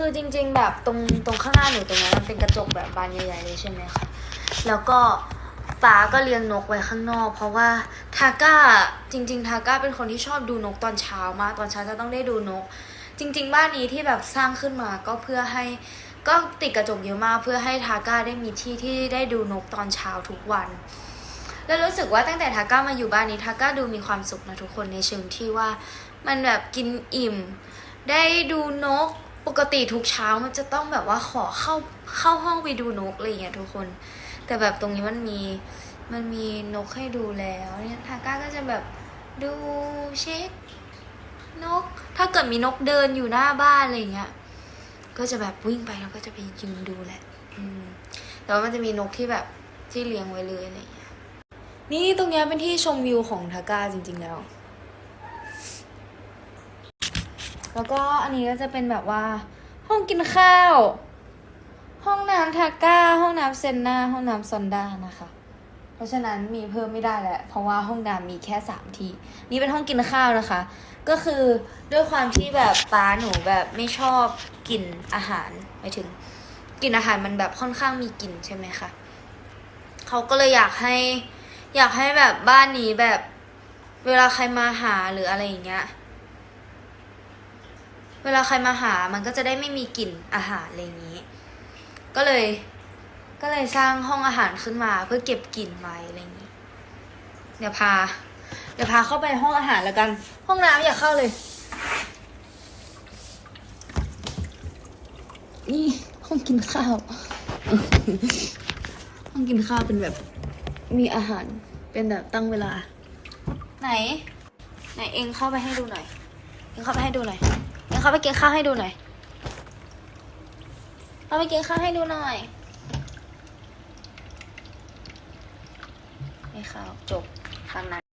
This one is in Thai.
คือจริง ๆ แบบตรงตรงข้างหน้าหนูตรงนี้มันเป็นกระจกแบบบานใหญ่ๆเลยใช่ไหมคะแล้วก็ป๋าก็เลี้ยงนกไว้ข้างนอก เพราะว่าทาก้าจริง ๆ ทาก้าเป็นคนที่ชอบดูนกตอนเช้ามากตอนเช้าจะต้องได้ดูนก จริง ๆ บ้านนี้ที่แบบสร้างขึ้นมาก็เพื่อให้ก็ติดกระจกเยอะมากเพื่อให้ทาก้าได้มีที่ที่ได้ดูนกตอนเช้าทุกวัน แล้วรู้สึกว่าตั้งแต่ทาก้ามาอยู่บ้านนี้ทาก้าดูมีความสุขนะทุกคนในเชิงที่ว่า มันแบบกินอิ่ม ได้ดูนก ปกติทุกเช้ามันจะต้องแบบว่าขอเข้าเข้าห้องไปดูนกอะไรอย่างเงี้ยทุกคน แต่แบบตรงนี้มันมีมันมีนกให้ดูแล้วเนี่ยทาก้าก็จะแบบดูเช็คนก ถ้าเกิดมีนกเดินอยู่หน้าบ้านอะไรเงี้ยก็จะแบบวิ่งไปแล้วก็จะไปยืนดูแหละอืมแต่ว่ามันจะมีนกที่แบบที่เลี้ยงไว้เลยอะไรเงี้ยนี่ตรงนี้เป็นที่ชมวิวของทาก้าจริง ๆ แล้ว แล้วก็อันนี้ก็จะเป็นแบบว่า ห้องกินข้าว ห้องน้ำทาก้า ห้องน้ำเซนนาห้องน้ำซอนด้านะคะ เพราะฉะนั้นมีเพิ่มไม่ได้แหละเพราะว่าห้องน้ำมีแค่สามที่ นี่เป็นห้องกินข้าวนะคะ ก็คือด้วยความที่แบบป้าหนูแบบไม่ชอบกลิ่นอาหารหมายถึงกลิ่นอาหารมันแบบค่อนข้างมีกลิ่นใช่ไหมคะเขาก็เลยอยากให้อยากให้แบบบ้านนี้แบบเวลาใครมาหาหรืออะไรอย่างเงี้ย เวลาใครมาหามันก็จะได้ไม่มีกลิ่นอาหารอะไรอย่างนี้ ก็เลย ก็เลยสร้างห้องอาหารขึ้นมาเพื่อเก็บกลิ่นไว้อะไรอย่างนี้ เดี๋ยวพา เดี๋ยวพาเข้าไปห้องอาหารแล้วกัน ห้องน้ำอย่าเข้าเลย นี่ห้องกินข้าว ห้องกินข้าวเป็นแบบ มีอาหารเป็นแบบตั้งเวลา ไหน ไหนเองเข้าไปให้ดูหน่อย เองเข้าไปให้ดูหน่อย เองเขาไปกินข้าวให้ดูหน่อยเขาไปกินข้าวให้ดูหน่อยให้ข้าวจบทางนั้น